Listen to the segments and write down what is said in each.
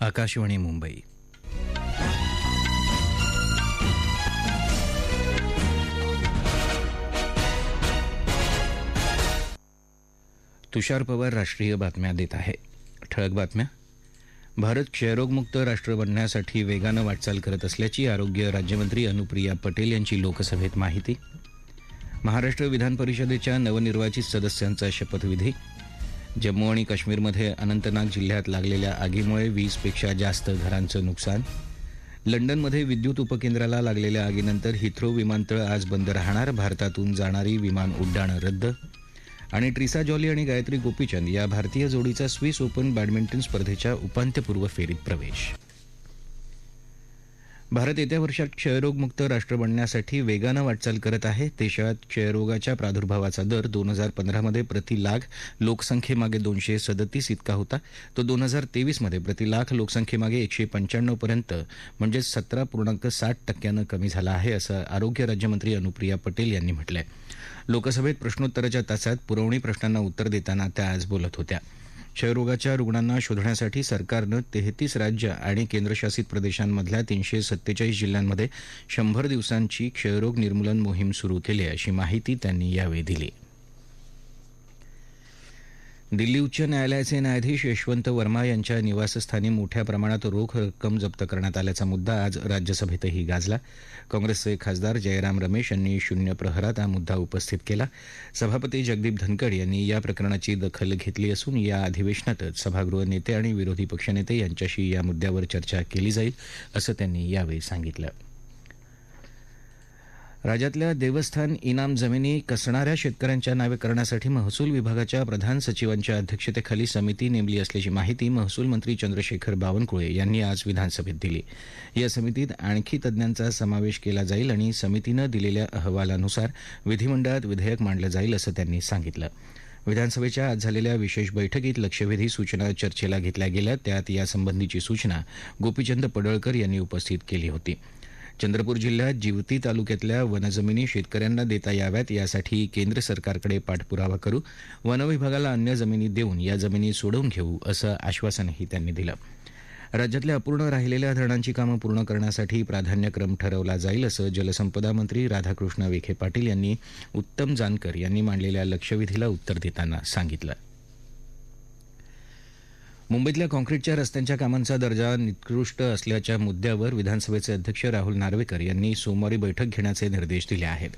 आकाशवाणी मुंबई. तुषार पवार राष्ट्रीय बातम्या देत आहे. ठळक बातम्या. भारत क्षयरोगमुक्त राष्ट्र बनण्यासाठी वेगानं वाटचाल करत असल्याची आरोग्य राज्यमंत्री अनुप्रिया पटेल यांची लोकसभेत माहिती. महाराष्ट्र विधान परिषदेच्या नवनिर्वाचित सदस्यांचा शपथविधी. जम्मू आणि काश्मीरमध्ये अनंतनाग जिल्ह्यात लागलेल्या आगीमुळे वीसपेक्षा जास्त घरांचं नुकसान. लंडनमध्ये विद्युत उपकेंद्राला लागलेल्या आगीनंतर हिथ्रो विमानतळ आज बंद राहणार भारतातून जाणारी विमान उड्डाणं रद्द. आणि ट्रिसा जॉली आणि गायत्री गोपीचंद या भारतीय जोडीचा स्विस ओपन बॅडमिंटन स्पर्धेच्या उपांत्यपूर्व फेरीत प्रवेश. भारत येत्या वर्षात क्षयरोगमुक्त राष्ट्र बनण्यासाठी वेगानं वाटचाल करत आहे. देशात क्षयरोगाच्या प्रादुर्भावाचा दर दोन हजार पंधरामध्ये प्रति लाख लोकसंख्येमागे दोनशे सदतीस इतका होता. तो दोन हजार तेवीसमध्ये प्रति लाख लोकसंख्येमागे एकशे पंच्याण्णवपर्यंत म्हणजेच सतरा पूर्णांक साठ टक्क्यानं कमी झाला आहे असं आरोग्य राज्यमंत्री अनुप्रिया पटेल यांनी म्हटलंय. लोकसभेत प्रश्नोत्तराच्या तासात पुरवणी प्रश्नांना उत्तर देताना त्या आज बोलत होत्या. क्षयरोगाच्या रुग्णांना शोधण्यासाठी सरकारनं तेहतीस राज्य आणि केंद्रशासित प्रदेशांमधल्या तीनशे सत्तेचाळीस जिल्ह्यांमध्ये शंभर दिवसांची क्षयरोग निर्मूलन मोहीम सुरू केली अशी माहिती त्यांनी यावेळी दिली. दिल्ली उच्च न्यायालयाचे न्यायाधीश यशवंत वर्मा यांच्या निवासस्थानी मोठ्या प्रमाणात रोख रक्कम जप्त करण्यात आल्याचा मुद्दा आज राज्यसभेतही गाजला. काँग्रेसचे खासदार जयराम रमेश यांनी शून्य प्रहरात हा मुद्दा उपस्थित केला. सभापती जगदीप धनकड यांनी या प्रकरणाची दखल घेतली असून या अधिवेशनातच सभागृह नेते आणि विरोधी पक्षनेते यांच्याशी या मुद्द्यावर चर्चा केली जाईल असं त्यांनी यावेळी सांगितलं. राज्यातल्या देवस्थान इनाम जमिनी कसणाऱ्या शेतकऱ्यांच्या नावे करण्यासाठी महसूल विभागाच्या प्रधान सचिवांच्या अध्यक्षतेखाली समिती नेमली असल्याची माहिती महसूल मंत्री चंद्रशेखर बावनकुळे यांनी आज विधानसभेत दिली. या समितीत आणखी तज्ज्ञांचा समावेश केला जाईल आणि समितीनं दिलेल्या अहवालानुसार विधिमंडळात विधेयक मांडलं जाईल असं त्यांनी सांगितलं. विधानसभेच्या आज झालेल्या विशेष बैठकीत लक्षवेधी सूचना चर्चेला घेतल्या गेल्या त्यात यासंबंधीची सूचना गोपीचंद पडळकर यांनी उपस्थित केली होती. चंद्रपूर जिल्ह्यात जिवती तालुक्यातल्या वनजमिनी शेतकऱ्यांना देता याव्यात यासाठी केंद्र सरकारकडे पाठपुरावा करू वनविभागाला अन्य जमिनी देऊन या जमिनी सोडवून घेऊ असं आश्वासनही त्यांनी दिलं. राज्यातल्या अपूर्ण राहिलेल्या धरणांची कामं पूर्ण करण्यासाठी प्राधान्यक्रम ठरवला जाईल असं जलसंपदा मंत्री राधाकृष्ण विखे पाटील यांनी उत्तम जानकर यांनी मांडलेल्या लक्षवेधीला उत्तर देताना सांगितलं. मुंबईतल्या काँक्रीटच्या रस्त्यांच्या कामांचा दर्जा निकृष्ट असल्याच्या मुद्द्यावर विधानसभेचे अध्यक्ष राहुल नार्वेकर यांनी सोमवारी बैठक घेण्याचे निर्देश दिले आहेत.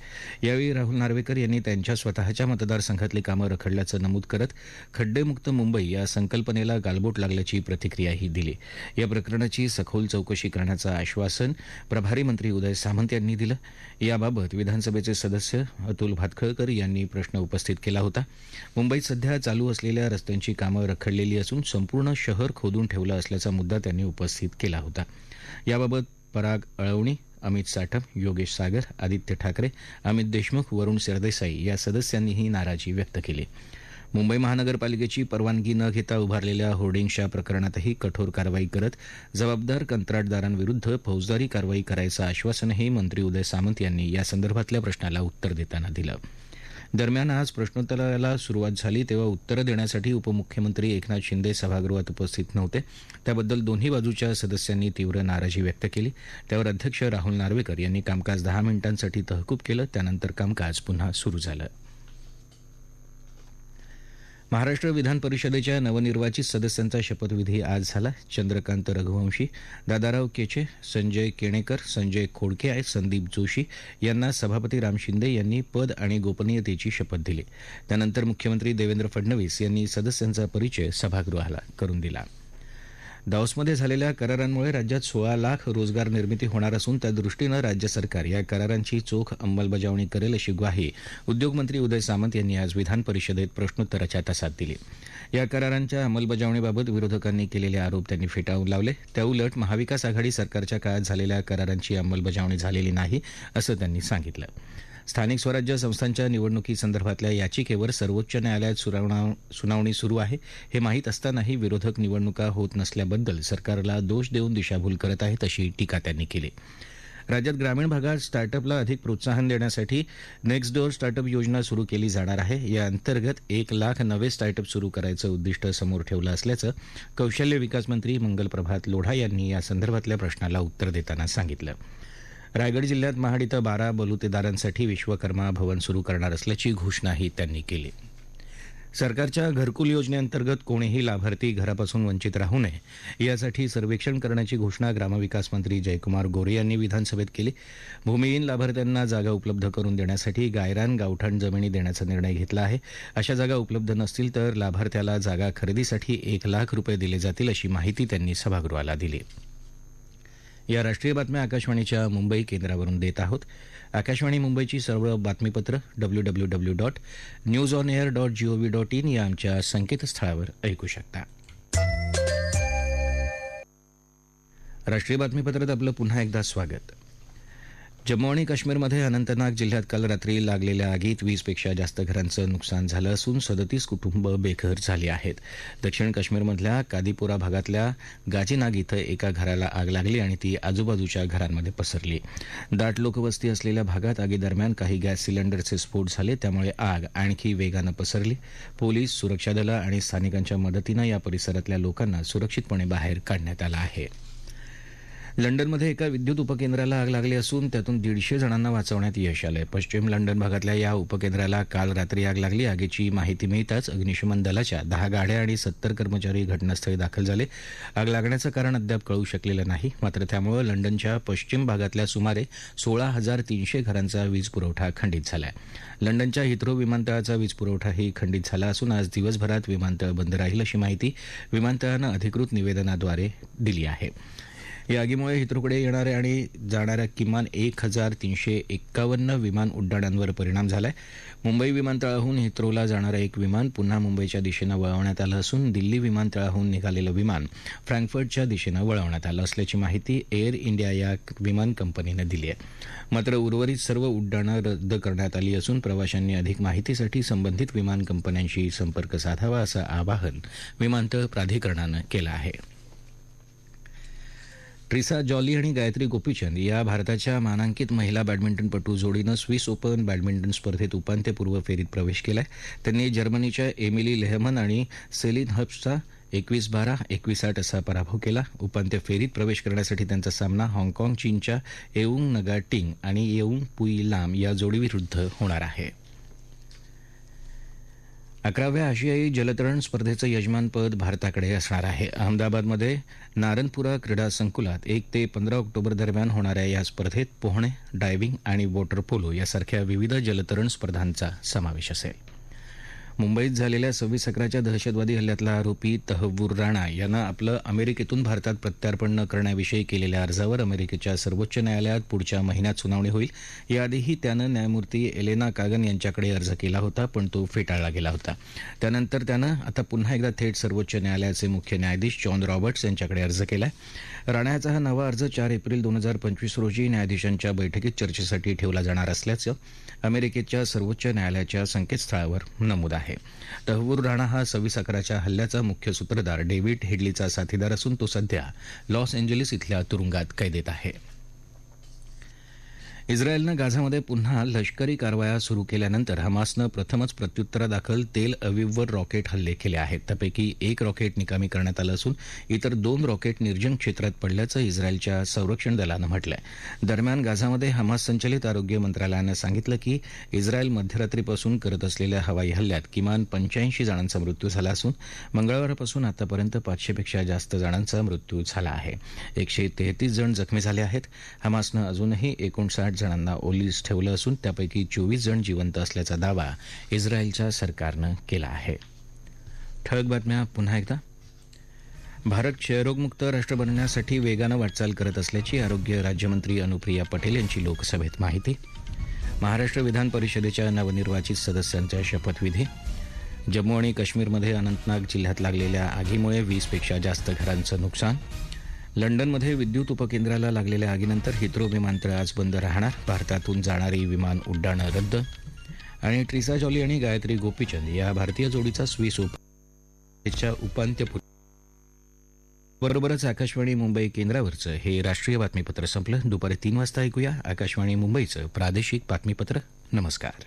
यावेळी राहुल नार्वेकर यांनी त्यांच्या स्वतःच्या मतदारसंघातली कामं रखडल्याचं नमूद करत खड्डेमुक्त मुंबई या संकल्पनेला गालबोट लागल्याची प्रतिक्रियाही दिली. या प्रकरणाची सखोल चौकशी करण्याचं आश्वासन प्रभारी मंत्री उदय सामंत यांनी दिलं. याबाबत विधानसभेचे सदस्य अतुल भातखळकर यांनी प्रश्न उपस्थित केला होता. मुंबईत सध्या चालू असलेल्या रस्त्यांची कामं रखडलेली असून संपूर्ण संपूर्ण शहर खोदून ठेवलं असल्याचा मुद्दा त्यांनी उपस्थित केला होता. याबाबत पराग अळवणी अमित साठम योगेश सागर आदित्य ठाकरे अमित देशमुख वरुण सरदेसाई या सदस्यांनीही नाराजी व्यक्त केली. मुंबई महानगरपालिकेची परवानगी न घेता उभारलेल्या होर्डिंगच्या प्रकरणातही कठोर कारवाई करत जबाबदार कंत्राटदारांविरुद्ध फौजदारी कारवाई करायचं आश्वासनही मंत्री उदय सामंत यांनी या संदर्भातल्या प्रश्नाला उत्तर देताना दिलं. दरम्यान आज प्रश्नोत्तराला सुरुवात झाली तेव्हा उत्तरं देण्यासाठी उपमुख्यमंत्री एकनाथ शिंदे सभागृहात उपस्थित नव्हते. त्याबद्दल दोन्ही बाजूच्या सदस्यांनी तीव्र नाराजी व्यक्त केली. त्यावर अध्यक्ष राहुल नार्वेकर यांनी कामकाज दहा मिनिटांसाठी तहकूब केलं. त्यानंतर कामकाज पुन्हा सुरू झालं. महाराष्ट्र विधान परिषदेच्या नवनिर्वाचित सदस्यांचा शपथविधी आज झाला. चंद्रकांत रघुवंशी दादाराव केचे संजय केणेकर संजय खोडके संदीप जोशी यांना सभापती राम शिंदे यांनी पद आणि गोपनीयतेची शपथ दिली. त्यानंतर मुख्यमंत्री देवेंद्र फडणवीस यांनी सदस्यांचा परिचय सभागृहाला करून दिला. दाओसमध्ये झालेल्या करारांमुळे राज्यात सोळा लाख रोजगार निर्मिती होणार असून त्यादृष्टीनं राज्य सरकार या करारांची चोख अंमलबजावणी करेल अशी ग्वाही उद्योगमंत्री उदय सामंत यांनी आज विधान परिषदेत प्रश्नोत्तराच्या तासात दिली. या करारांच्या अंमलबजावणीबाबत विरोधकांनी केलेले आरोप त्यांनी फेटाळून लावले. त्याउलट महाविकास आघाडी सरकारच्या काळात झालेल्या करारांची अंमलबजावणी झालेली नाही असं त्यांनी सांगितलं. स्थानिक स्वराज्य संस्थांच्या निवडणुकीसंदर्भातल्या याचिकेवर सर्वोच्च न्यायालयात सुनावणी सुरू आहे. हे माहीत असतानाही विरोधक निवडणुका होत नसल्याबद्दल सरकारला दोष देऊन दिशाभूल करत आहेत अशी टीका त्यांनी केली. राज्यात ग्रामीण भागात स्टार्टअपला अधिक प्रोत्साहन देण्यासाठी नेक्स्ट डोअर स्टार्टअप योजना सुरू केली जाणार आहे. या अंतर्गत एक लाख नवे स्टार्टअप सुरू करायचं उद्दिष्ट समोर ठेवलं असल्याचं कौशल्य विकास मंत्री मंगल प्रभात लोढा यांनी या संदर्भातल्या प्रश्नाला उत्तर देताना सांगितलं. रायगड जिल्ह्यात महाड इथं बारा बलुतेदारांसाठी विश्वकर्मा भवन सुरू करणार असल्याची घोषणाही त्यांनी केली. सरकारच्या घरकुल योजनेअंतर्गत कोणीही लाभार्थी घरापासून वंचित राहू नये यासाठी सर्वेक्षण करण्याची घोषणा ग्रामविकास मंत्री जयकुमार गोरे यांनी विधानसभेत केली. भूमिहीन लाभार्थ्यांना जागा उपलब्ध करून देण्यासाठी गायरान गावठाण जमिनी देण्याचा निर्णय घेतला आहे. अशा जागा उपलब्ध नसतील तर लाभार्थ्याला जागा खरेदीसाठी एक लाख रुपये दिले जातील अशी माहिती त्यांनी सभागृहाला दिली. या राष्ट्रीय बातम्या आकाशवाणीच्या मुंबई केंद्रावरून देत आहोत. आकाशवाणी मुंबईची सर्व बातमीपत्र W W W dot news on air dot G O V dot in या आमच्या संकेतस्थळावर ऐकू शकता. राष्ट्रीय बातमीपत्रात आपलं पुन्हा एकदा स्वागत. जम्मू आणि काश्मीरमध्ये अनंतनाग जिल्ह्यात काल रात्री लागलेल्या आगीत वीसपेक्षा जास्त घरांचं नुकसान झालं असून सदतीस कुटुंब बेघर झाली आहेत. दक्षिण काश्मीरमधल्या कादीपुरा भागातल्या गाजीनाग इथं एका घराला आग लागली आणि ती आजूबाजूच्या घरांमध्ये पसरली. दाट लोकवस्ती असलेल्या भागात आगीदरम्यान काही गॅस सिलेंडरचे स्फोट झाले त्यामुळे आग आणखी वेगानं पसरली. पोलीस सुरक्षा दलं आणि स्थानिकांच्या मदतीनं या परिसरातल्या लोकांना सुरक्षितपणे बाहेर काढण्यात आलं आहे. लंडनमध्ये एका विद्युत उपकेंद्राला आग लागली असून त्यातून दीडशे जणांना वाचवण्यात यश आलंय. पश्चिम लंडन भागातल्या या उपकेंद्राला काल रात्री आग लागली. आगीची माहिती मिळताच अग्निशमन दलाच्या दहा गाड्या आणि सत्तर कर्मचारी घटनास्थळी दाखल झाले. आग लागण्याचं कारण अद्याप कळू शकलेलं नाही. मात्र त्यामुळे लंडनच्या पश्चिम भागातल्या सुमारे सोळा हजार तीनशे घरांचा वीज पुरवठा खंडित झालाय. लंडनच्या हिथ्रो विमानतळाचा वीज पुरवठाही खंडित झाला असून आज दिवसभरात विमानतळ बंद राहील अशी माहिती विमानतळानं अधिकृत निवेदनाद्वारे दिली आहे. या आगीमुळे हिथ्रोकडे येणाऱ्या आणि जाणाऱ्या किमान एक हजार तीनशे एक्कावन्न विमान उड्डाणांवर परिणाम झालाय. मुंबई विमानतळाहून हिथ्रोला जाणारं एक विमान पुन्हा मुंबईच्या दिशेनं वळवण्यात आलं असून दिल्ली विमानतळाहून निघालेलं विमान फ्रँकफर्टच्या दिशेनं वळवण्यात आलं असल्याची माहिती एअर इंडिया या विमान कंपनीनं दिली आहे. मात्र उर्वरित सर्व उड्डाणं रद्द करण्यात आली असून प्रवाशांनी अधिक माहितीसाठी संबंधित विमान कंपन्यांशी संपर्क साधावा असं आवाहन विमानतळ प्राधिकरणानं केलं आहे. ट्रिसा जॉली आणि गायत्री गोपीचंद या भारताच्या मानांकित महिला बॅडमिंटनपटू जोडीनं स्विस ओपन बॅडमिंटन स्पर्धेत उपांत्यपूर्व फेरीत प्रवेश केलाय. त्यांनी जर्मनीच्या एमिली लेहमन आणि सेलिन हब्सचा एकवीस बारा एकवीस आठ असा पराभव केला. उपांत्य फेरीत प्रवेश करण्यासाठी त्यांचा सामना हाँगकाँग चीनच्या येऊंग नगा टिंग आणि येऊंग पुई लाम या जोडीविरुद्ध होणार आहे. अकराव्या आशियाई जलतरण स्पर्धेचं यजमानपद भारताकडे असणार आहे. अहमदाबादमध्ये नारनपुरा क्रीडा संकुलात एक ते पंधरा ऑक्टोबर दरम्यान होणाऱ्या या स्पर्धेत पोहणे डायव्हिंग आणि वॉटर पोलो यासारख्या विविध जलतरण स्पर्धांचा समावेश असेल. मुंबईत झालेल्या सव्वीस अकराच्या दहशतवादी हल्ल्यातला आरोपी तहव्वूर राणा यानं आपलं अमेरिकेतून भारतात प्रत्यार्पण न करण्याविषयी केलेल्या अर्जावर अमेरिकेच्या सर्वोच्च न्यायालयात पुढच्या महिन्यात सुनावणी होईल. याआधीही त्यानं न्यायमूर्ती एलेना कागन यांच्याकडे अर्ज केला होता पण तो फेटाळला गेला होता. त्यानंतर त्यानं आता पुन्हा एकदा थेट सर्वोच्च न्यायालयाचे मुख्य न्यायाधीश जॉन रॉबर्ट्स यांच्याकडे अर्ज केला राणाचा हा नवा अर्ज चार एप्रिल दोन हजार पंचवीस रोजी न्यायाधीशांच्या बैठकीत चर्चेसाठी ठेवला जाणार असल्याचं अमेरिकेच्या सर्वोच्च न्यायालयाच्या संकेतस्थळावर नमूद आहे. तहवूर राणा हा सव्वीस अकराच्या हल्ल्याचा मुख्य सूत्रधार डेव्हिड हेडलीचा साथीदार असून तो सध्या लॉस एंजलिस इथल्या तुरुंगात कैदेत आहे. इस्रायलनं गाझामध्ये पुन्हा लष्करी कारवाया सुरू केल्यानंतर हमासनं प्रथमच प्रत्युत्तरादाखल तेल अविववर रॉकेट हल्ले केले आहेत. त्यापैकी एक रॉकेट निकामी करण्यात आलं असून इतर दोन रॉकेट निर्जन क्षेत्रात पडल्याचं इस्रायलच्या संरक्षण दलानं म्हटलंय. दरम्यान गाझामध्ये हमास संचलित आरोग्य मंत्रालयानं सांगितलं की इस्रायल मध्यरात्रीपासून करत असलेल्या हवाई हल्ल्यात किमान पंच्याऐंशी जणांचा मृत्यू झाला असून मंगळवारपासून आतापर्यंत पाचशेपेक्षा जास्त जणांचा मृत्यू झाला आहे. एकशे तेहतीस जण जखमी झाले आहेत. हमासनं अजूनही एकोणसाठ जणांना ओलीस ठेवलं असून त्यापैकी चोवीस जण जिवंत असल्याचा दावा इस्रायलच्या सरकारनं केला आहे. ठळक बातम्या पुन्हा एकदा. भारत क्षयरोगमुक्त राष्ट्र बनण्यासाठी वेगानं वाटचाल करत असल्याची आरोग्य राज्यमंत्री अनुप्रिया पटेल यांची लोकसभेत माहिती. महाराष्ट्र विधान परिषदेच्या नवनिर्वाचित सदस्यांचा शपथविधी. जम्मू आणि काश्मीरमध्ये अनंतनाग जिल्ह्यात लागलेल्या आगीमुळे वीसपेक्षा जास्त घरांचं नुकसान. लंडनमध्ये विद्युत उपकेंद्राला लागलेल्या आगीनंतर हिथ्रो विमानतळ आज बंद राहणार. भारतातून जाणारी विमान उड्डाणं रद्द. आणि ट्रिसा जॉली आणि गायत्री गोपीचंद या भारतीय जोडीचा स्विस ओपनच्या उपांत्यपूर्व बरोबरच आकाशवाणी मुंबई केंद्रावरचं हे राष्ट्रीय बातमीपत्र संपलं. दुपारी तीन वाजता ऐकूया आकाशवाणी मुंबईचं प्रादेशिक बातमीपत्र. नमस्कार.